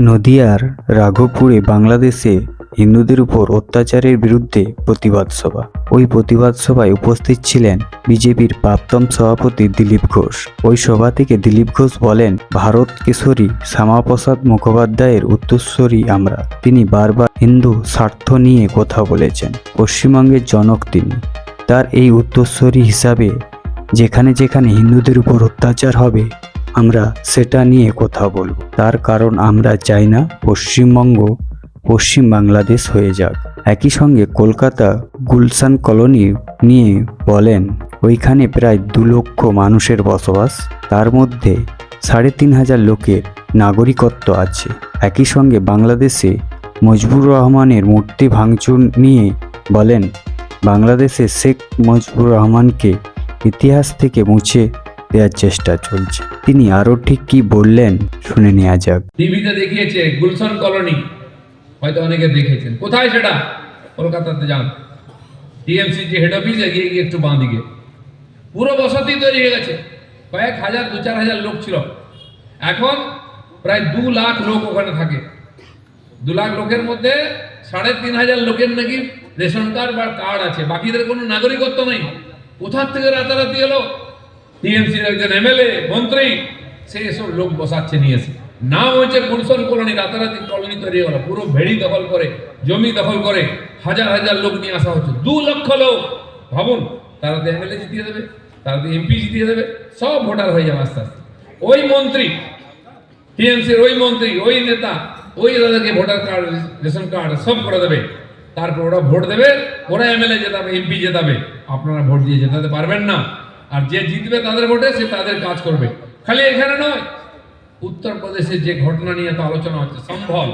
নদিয়ার রাঘবপুরে বাংলাদেশে হিন্দুদের উপর অত্যাচারের বিরুদ্ধে প্রতিবাদ সভা। ওই প্রতিবাদ সভায় উপস্থিত ছিলেন বিজেপির প্রাক্তন সভাপতি দিলীপ ঘোষ। ওই সভা থেকে দিলীপ ঘোষ বলেন, ভারত কেশরী শ্যামাপ্রসাদ মুখোপাধ্যায়ের উত্তরস্বরী আমরা। তিনি বারবার হিন্দু স্বার্থ নিয়ে কথা বলেছেন। পশ্চিমবঙ্গের জনক তিনি। তার এই উত্তরস্বরী হিসাবে যেখানে যেখানে হিন্দুদের উপর অত্যাচার হবে আমরা সেটা নিয়ে কথা বলব। তার কারণ আমরা চাই না পশ্চিমবঙ্গ পশ্চিম বাংলাদেশ হয়ে যাক। একই সঙ্গে কলকাতা গুলশান কলোনি নিয়ে বলেন, ওইখানে প্রায় দু লক্ষ মানুষের বসবাস। তার মধ্যে সাড়ে তিন হাজার লোকের নাগরিকত্ব আছে। একই সঙ্গে বাংলাদেশে মজবুর রহমানের মূর্তি ভাঙচুর নিয়ে বলেন, বাংলাদেশে শেখ মুজিবুর রহমানকে ইতিহাস থেকে মুছে দেওয়ার চেষ্টা চলছে। তিনি আরও ঠিক কি বললেন, শুনে নেওয়া যাক। টিভিতে দেখিয়েছে গুলশান কলোনি। হয়তো অনেকে দেখেছেন। কোথায় সেটা? কলকাতাতে যান। টিএমসি যে হেড অফিস এগিয়ে গিয়ে একটু বাঁ দিকে। পুরো বসতি তৈরি হয়ে গেছে। কয়েক হাজার, দু চার হাজার লোক ছিল। এখন প্রায় দু লাখ লোক ওখানে থাকে। দু লাখ লোকের মধ্যে সাড়ে তিন হাজার লোকের নাকি রেশন কার্ড বা কার্ড আছে। বাকিদের কোনো নাগরিকত্ব নেই। কোথার থেকে রাতারাতি এলো? টিএমসির একজন এমএলএ, মন্ত্রী, সে এসব লোক বসাচ্ছে নিয়েছে নাম হচ্ছে গুলশন কলোনি, রাতারাতি কলোনি তৈরি হলো পুরো ভেড়ি দখল করে, জমি দখল করে হাজার হাজার লোক নিয়ে আসা হচ্ছে। দু লক্ষ লোক। ভাবুন, তারা তো এমএলএ জিতিয়ে দেবে, তারা তো এমপি জিতিয়ে দেবে, সব ভোটার হয়ে যাবে আস্তে আস্তে। ওই মন্ত্রী, টিএমসির ওই মন্ত্রী, ওই নেতা, ওই দাদাকে ভোটার কার্ড, রেশন কার্ড সব করে দেবে। তারপর ওরা ভোট দেবে, ওরা এমএলএ জেতাবে, এমপি জেতাবে। আপনারা ভোট দিয়ে জেতাতে পারবেন না। আর যে জিতবে তাদের ভোটে, সে তাদের কাজ করবে। খালি এখানে নয়, উত্তরপ্রদেশের যে ঘটনা নিয়ে তো আলোচনা হচ্ছে সম্ভল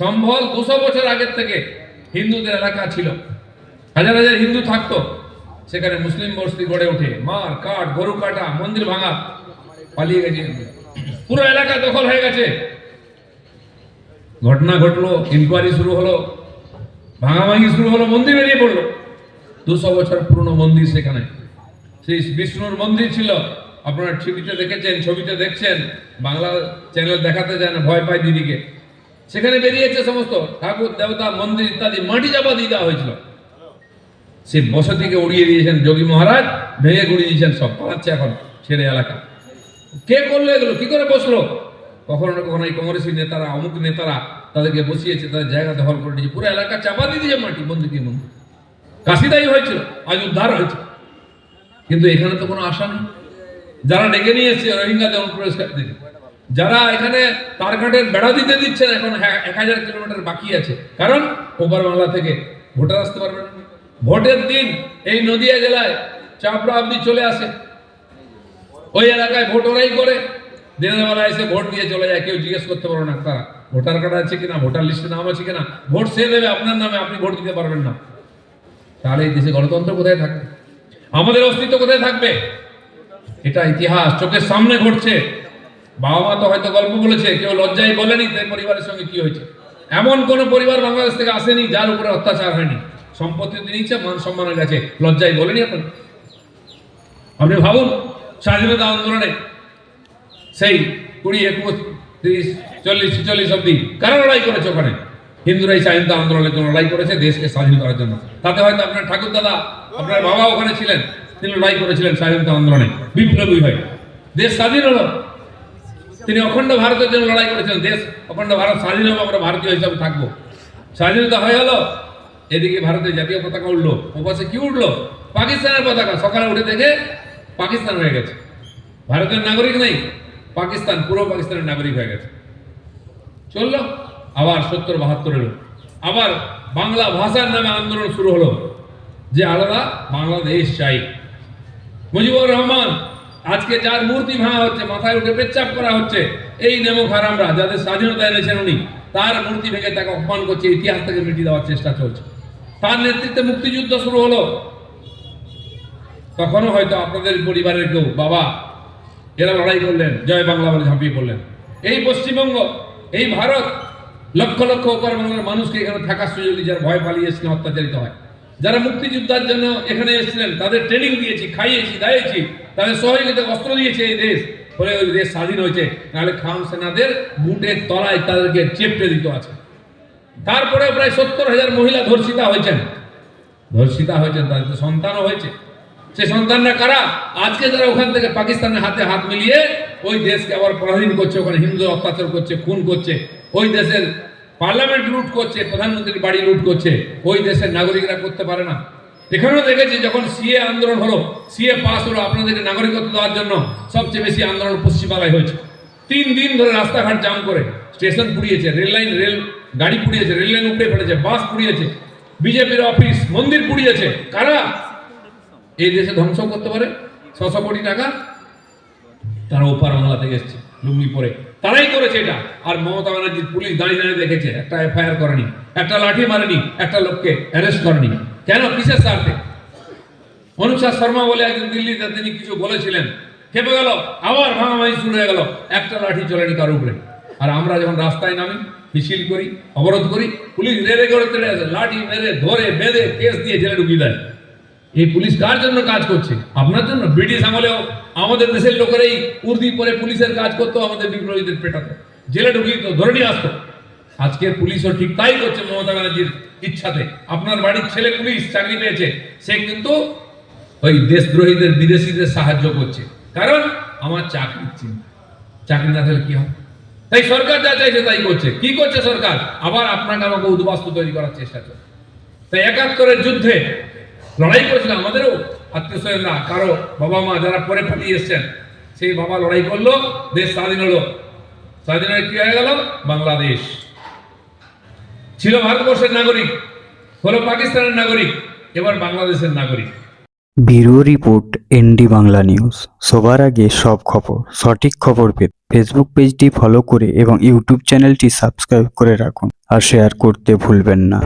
সম্ভল দুশো বছর আগের থেকে হিন্দুদের এলাকা ছিল। হাজার হাজার হিন্দু থাকতো। সেখানে মুসলিম বস্তি গড়ে ওঠে। মার, কাঠ, গরু কাটা, মন্দির ভাঙা পালিয়ে গেছে। পুরো এলাকা দখল হয়ে গেছে। ঘটনা ঘটলো ইনকোয়ারি শুরু হলো, ভাঙাভাঙি শুরু হলো, মন্দির বেরিয়ে পড়ল। দুশো বছর পুরনো মন্দির সেখানে। সেই বিষ্ণুর মন্দির ছিল। আপনারা ছবিতে দেখেছেন, ছবিতে দেখছেন, বাংলা চ্যানেল দেখাতে যায় না ভয় পায় দিদিকে। সেখানে বেরিয়েছে সমস্ত ঠাকুর, দেবতা, মন্দির ইত্যাদি, মাটি চাপা দিয়ে দেওয়া হয়েছিল। সে বসতিকে উড়িয়ে দিয়েছেন যোগী মহারাজ, ভেঙে গুড়িয়ে দিয়েছেন সব, পালাচ্ছে এখন ছেড়ে এলাকা। কে করল এগুলো? কি করে বসল? কখনো না কখনো এই কংগ্রেসী নেতারা, অমুক নেতারা তাদেরকে বসিয়েছে, তাদের জায়গা দখল করে দিয়েছে পুরো এলাকা চাপা দিয়ে দিয়েছে মাটি দিয়ে মন্দির কাশিদাই হয়েছিল, আজ উদ্ধার হয়েছে। কিন্তু এখানে তো কোনো আশা নেই। যারা ডেকে নিয়ে এসছে রোহিঙ্গাদের অনুপ্রবেশ দিতে যারা এখানে তারঘাটের বেড়া দিতে দিচ্ছেন এখন হ্যাঁ- এক হাজার কিলোমিটার বাকি আছে। কারণ ওপার বাংলা থেকে ভোটার আসতে পারবেন ভোটের দিন এই নদিয়া জেলায় চাপড়া অব্দি চলে আসে। ওই এলাকায় ভোট ওরাই করে। দিনের বেলা এসে ভোট দিয়ে চলে যায়। কেউ জিজ্ঞেস করতে পারবে না, তারা ভোটার কার্ড আছে কিনা, ভোটার লিস্টে নাম আছে কিনা। ভোট সে দেবে, আপনার নামে আপনি ভোট দিতে পারবেন না। তাহলে এই দেশে গণতন্ত্র কোথায় থাকবে? আমাদের অস্তিত্ব কোথায় থাকবে? এটা ইতিহাস, চোখের সামনে ঘটছে। বাবা মা তো হয়তো গল্প বলেছে, কেউ লজ্জায় বলেনি তার পরিবারের সঙ্গে কি হয়েছে। এমন কোন পরিবার বাংলাদেশ থেকে আসেনি যার উপরে অত্যাচার হয়নি। সম্পত্তি নিচ্ছে, মান সম্মানের কাছে। লজ্জায় বলেনি আপনি আপনি ভাবুন, স্বাধীনতা আন্দোলনে সেই কুড়ি, একুশ, তিরিশ, চল্লিশ, ছিচল্লিশ অব্দি কারা লড়াই করেছে ওখানে? হিন্দুরাই স্বাধীনতা আন্দোলনের জন্য লড়াই করেছে, দেশকে স্বাধীন করার জন্য। তাতে হয়তো আপনার ঠাকুর দাদা আপনার বাবা ওখানে ছিলেন, তিনি লড়াই করেছিলেন স্বাধীনতা আন্দোলনে, বিপ্লবী হয়ে। দেশ স্বাধীন হলো। তিনি অখণ্ড ভারতের জন্য লড়াই করেছিলেন, দেশ অখণ্ড ভারত স্বাধীন হবে, আমরা ভারতীয় হিসাবে থাকব। স্বাধীনতা হয়ে গেল এদিকে ভারতের জাতীয় পতাকা উঠল, ওপাশে কি উঠল? পাকিস্তানের পতাকা। সকালে উঠে দেখে পাকিস্তান হয়ে গেছে। ভারতের নাগরিক নেই, পাকিস্তান, পুরো পাকিস্তানের নাগরিক হয়ে গেছে। চলল। আবার সত্তর বাহাত্তর এলো আবার বাংলা ভাষার নামে আন্দোলন শুরু হলো, যে আলাদা বাংলাদেশ চাই। মুজিবুর রহমান, আজকে যার মূর্তি ভাঙা হচ্ছে, মাথায় উঠে পেচ্চাপ করা হচ্ছে, এই নেমক হারামরা, যাদের স্বাধীনতা এনেছেন উনি, তার মূর্তি ভেঙে তাকে অপমান করছে, ইতিহাস থেকে মিটিয়ে দেওয়ার চেষ্টা চলছে। তার নেতৃত্বে মুক্তিযুদ্ধ শুরু হলো। তখনও হয়তো আপনাদের পরিবারের কেউ, বাবা, এরা লড়াই করলেন, জয় বাংলা বলে ঝাঁপিয়ে পড়লেন। এই পশ্চিমবঙ্গ, এই ভারত লক্ষ লক্ষ ওপর বাংলার মানুষকে এখানে থাকার সুযোগ যারা ভয় পালিয়ে এসেছিলেন অত্যাচারিত হয়। যারা মুক্তিযোদ্ধার জন্য এখানে এসেছিলেন, তাদের ট্রেনিং দিয়েছি, খাইয়েছি দাইয়েছি তাদের সহযোগিতা অস্ত্র দিয়েছে এই দেশ। ফলে ওই দেশ স্বাধীন হয়েছে। নাহলে খাম সেনাদের বুটের তলায় তাদেরকে চেপটে দিত আছে তারপরে প্রায় সত্তর হাজার মহিলা ধর্ষিতা হয়েছেন। ধর্ষিতা হয়েছেন, তাদের তো সন্তানও হয়েছে। সে সন্তানরা কারা? আজকে যারা ওখান থেকে পাকিস্তানের হাতে হাত মিলিয়ে ওই দেশকে আবার পরাধীন করছে, ওখানে হিন্দু অত্যাচার করছে, খুন করছে ওই দেশের পার্লামেন্ট লুট করছে, প্রধানমন্ত্রীর বাড়ি লুট করছে, ওই দেশের নাগরিকরা করতে পারে না। এখানেও দেখেছি যখন সিএ আন্দোলন হলো, সিএ পাস হলো আপনাদেরকে নাগরিকত্ব দেওয়ার জন্য সবচেয়ে বেশি আন্দোলন পশ্চিমবাংলায় হয়েছে। তিন দিন ধরে রাস্তাঘাট জাম করে, স্টেশন পুড়িয়েছে, রেল লাইন, রেল গাড়ি পুড়িয়েছে, রেল লাইন উপড়ে ফেলেছে, বাস পুড়িয়েছে, বিজেপির অফিস মন্দির পুড়িয়েছে। কারা? এই দেশে ধ্বংস করতে পারে, ছশো কোটি টাকা তারা ওপার বাংলা থেকে এসছে। লুঙ্গি পরে। তারাই করেছে এটা। আর মমতা ব্যানার্জির পুলিশ দাঁড়িয়ে দাঁড়িয়ে দেখেছে, একটা এফআইআর করেনি, একটা লাঠি মারেনি, একটা লোককে অ্যারেস্ট করেনি। কেন? কিসের স্বার্থে? অনুষা শর্মা বলে একজন দিল্লিতে তিনি কিছু বলেছিলেন। খেপে গেল, আবার ভাঙাভাঙি শুরু হয়ে গেল। একটা লাঠি চলেনি কারও উপরে। আর আমরা যখন রাস্তায় নামি, মিছিল করি, অবরোধ করি, পুলিশ রেড়ে করে লাঠি মেরে, ধরে, বেঁধে, কেস দিয়ে জেলে ঢুকিয়ে দেয়। এই পুলিশ কার জন্য কাজ করছে? আপনার জন্য? ব্রিটিশ আমলেও আমাদের দেশের লোকেরাই উর্দি পরে পুলিশের কাজ করতো, আমাদের বিপ্লবীদের পেটাতো। জেলে ঢুকিয়ে ধরে নিয়ে আসতো। আজকের পুলিশও ঠিক তাই করছে মমতা ব্যানার্জির ইচ্ছাতে। আপনার বাড়ির ছেলে পুলিশ চাকরি পেয়েছে, সে কিন্তু ওই দেশদ্রোহীদের, বিদেশিদের সাহায্য করছে। কারণ আমার চাকরি চিন্তা। চাকরি না থাকলে কি হবে তাই সরকার যা চাইছে তাই করছে। কি করছে সরকার? আবার আপনাকে আমাকে উদ্বাস্তু তৈরি করার চেষ্টা করছে তাই একাত্তরের যুদ্ধে লড়াই করেছিল আমাদেরও। আত্মীয় স্বজনরা কারও বাবা মা যারা পরে পালিয়ে এসছেন, সেই বাবা লড়াই করল, দেশ স্বাধীন হলো। স্বাধীন হয়ে কি হয়ে গেল? বাংলাদেশ। ছিল ভারতবর্ষের নাগরিক, হলো পাকিস্তানের নাগরিক, এবার বাংলাদেশের নাগরিক। Bureau report, ND Bangla news. সবার আগে সব খবর, সঠিক খবর পেতে ফেসবুক পেজটি ফলো করে এবং ইউটিউব চ্যানেলটি সাবস্ক্রাইব করে রাখুন। আর শেয়ার করতে ভুলবেন না।